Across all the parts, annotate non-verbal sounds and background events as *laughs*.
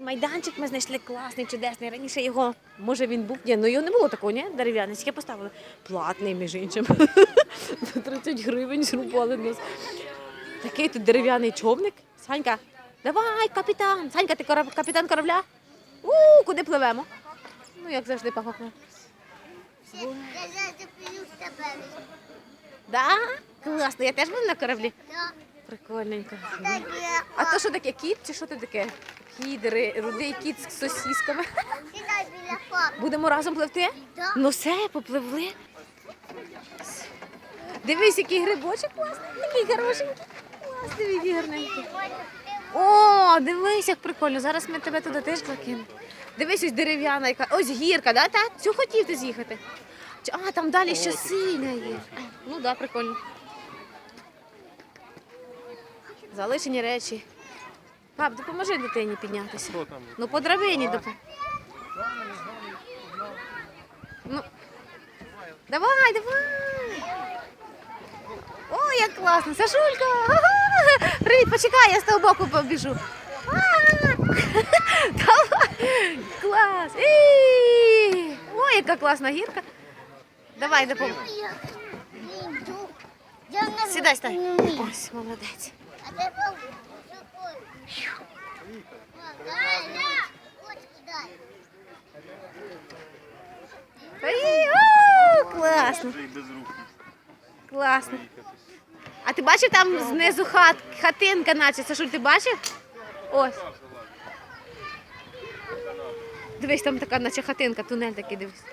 Майданчик ми знайшли класний, чудесний. Раніше його, може він був, ні, ну його не було такого, ні? Дерев'яний. Скільки поставили? Платний, між іншим. *laughs* 30 гривень зрубали нас. Такий тут дерев'яний човник. Санька, давай, капітан. Санька, ти кораб- капітан корабля? У, куди пливемо? Ну, як завжди, папа. Я тебе. Да? Класно, я теж буду на кораблі. Да. Прикольненько. А то що таке? Кіт чи що це таке? Кіт, рудий кіт з сосісками. Будемо разом пливти? Ну все, попливли. Дивись, який грибочок класний, такий хорошенький. Клас, дивись, який гарненький. О, дивись, як прикольно. Зараз ми тебе туди теж закинемо. Дивись, ось дерев'яна яка. Ось гірка, да? Та? Цю хотів ти з'їхати. А, там далі ще сильна є. Ну так, да, прикольно. Залишені речі. Пап, допоможи дитині піднятися. Там? Ну, по драбині допоможи. Ну, давай, давай. Ой, як класно. Сашулька. Ага. *laughs* Привіт, почекай, я з того боку побіжу. *laughs* Давай. Клас. Ой, яка класна гірка. Давай, допоможи. Сідай, стай. Ось, молодець. Класно. Класно. А ти бачив там знизу хат, хатинка, наче Сашуль, ти бачив? Ось. Дивись, там така, наче хатинка, тунель такий дивись.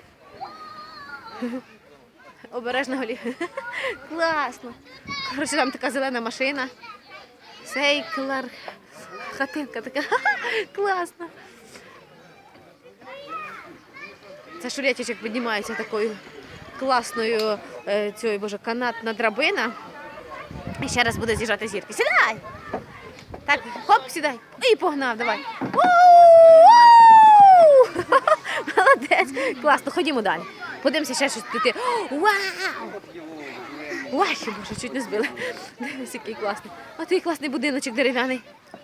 Обережно голі. *laughs* Класно. Коротше, там така зелена машина. Сейклер. Хатинка така. *laughs* Класно. Це шулятичок піднімається такою класною е, цією, боже, канатна драбина. І ще раз буде з'їжджати зірки. Сідай! Так, хоп, сідай. І погнав, давай. *laughs* Молодець. Класно, ходімо далі. Подивимося ще щось тут. Вау! Ой, ще, боже, чуть не збили. Дивись, який класний. А той класний будиночок дерев'яний.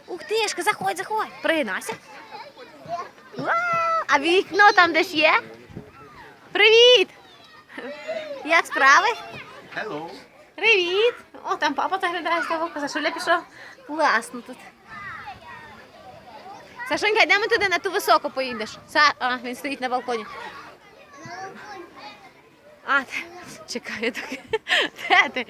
Ух тишка, заходь, заходь. Пригинайся. А вікно там десь є? Привіт! Як справи? Hello. Привіт! О, там папа заглядає з того, Сашуля пішов. Класно тут. Сашонька, йдемо туди на ту високу поїдеш. Са... А, він стоїть на балконі. А, те- чекай, так. Де ти?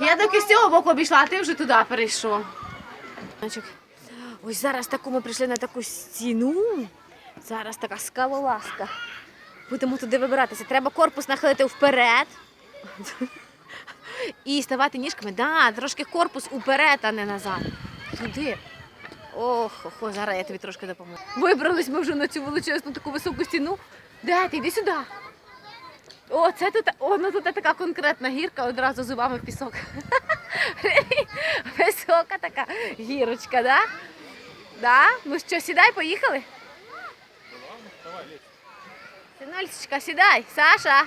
Я доки з цього боку обійшла, а ти вже туди перейшов. Ось зараз таку ми прийшли на таку стіну. Зараз така скалолазка. Будемо туди вибиратися. Треба корпус нахилити вперед. І ставати ніжками. Да, трошки корпус уперед, а не назад. Туди. Ох, охо, зараз я тобі трошки допоможу. Вибрались ми вже на цю величезну таку високу стіну. Де ти? Іди сюди. О, це тут, о, ну тут така конкретна гірка, одразу зубами в пісок. *laughs* Висока така гірочка, да? Да? Ну що, сідай, поїхали? Синольчика, сідай, Саша.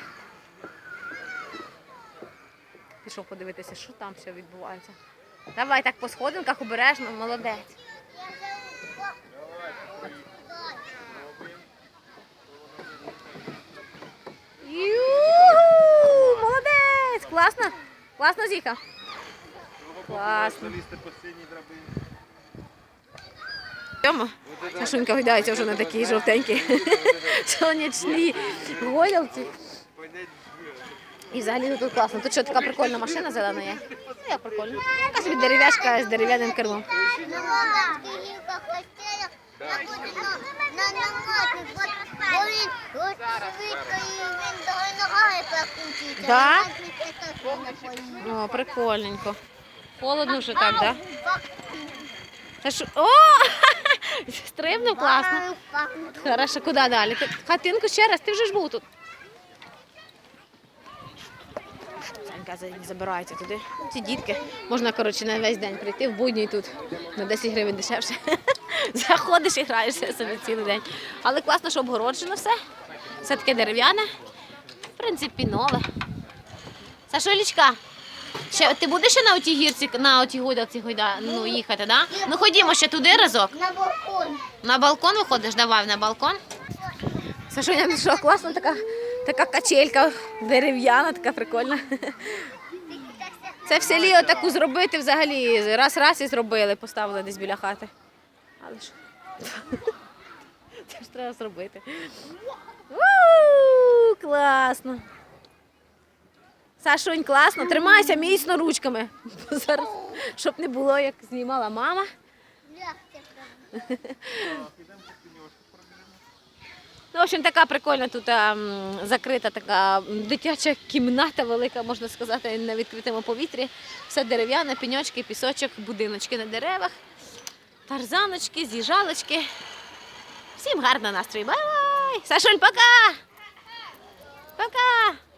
Пішов подивитися, що там все відбувається. Давай так по сходинках обережно, молодець. Ю-ху! Молодець! Класно? Класно з'їхав? Класно. Сашунька гойдається вже на такій жовтенькій сонячній *laughs* гойдалці. І взагалі тут класно. Тут що така прикольна машина зелена є. Ну як прикольно. Така собі дерев'яшка з дерев'яним кермом. Да? О, прикольненько. Холодно вже так, так? Да? О! *laughs* Стрибнув класно. Хорошо, куди далі? Хатинку ще раз, ти вже ж був тут. Санька забирається туди. Ці дітки. Можна, коротше, на весь день прийти в будній тут на 10 гривень дешевше. *laughs* Заходиш і граєшся собі цілий день. Але класно, що обгороджено все. Все таке дерев'яне. В принципі, нове. Сашулечка, Ще ти будеш ще на отій гірці, на отій гойдалці гойда, ну, їхати, да? Ну ходімо ще туди разок. На балкон. На балкон виходиш, давай на балкон. Сашуня, ну що, класна така, така качелька дерев'яна, така прикольна. Це в селі отаку зробити взагалі. Раз-раз і зробили, поставили десь біля хати. Але ж. *laughs* Це ж треба зробити. У, класно. Сашунь, класно. Тримайся міцно ручками. Зараз, щоб не було, як знімала мама. Ну, в общем, така прикольна тут ем, закрита така дитяча кімната велика, можна сказати, на відкритому повітрі. Все дерев'яне, пеньочки, пісочок, будиночки на деревах, тарзаночки, з'їжалочки. Всім гарного настрою. Бай-бай! Сашуль, пока! Пока!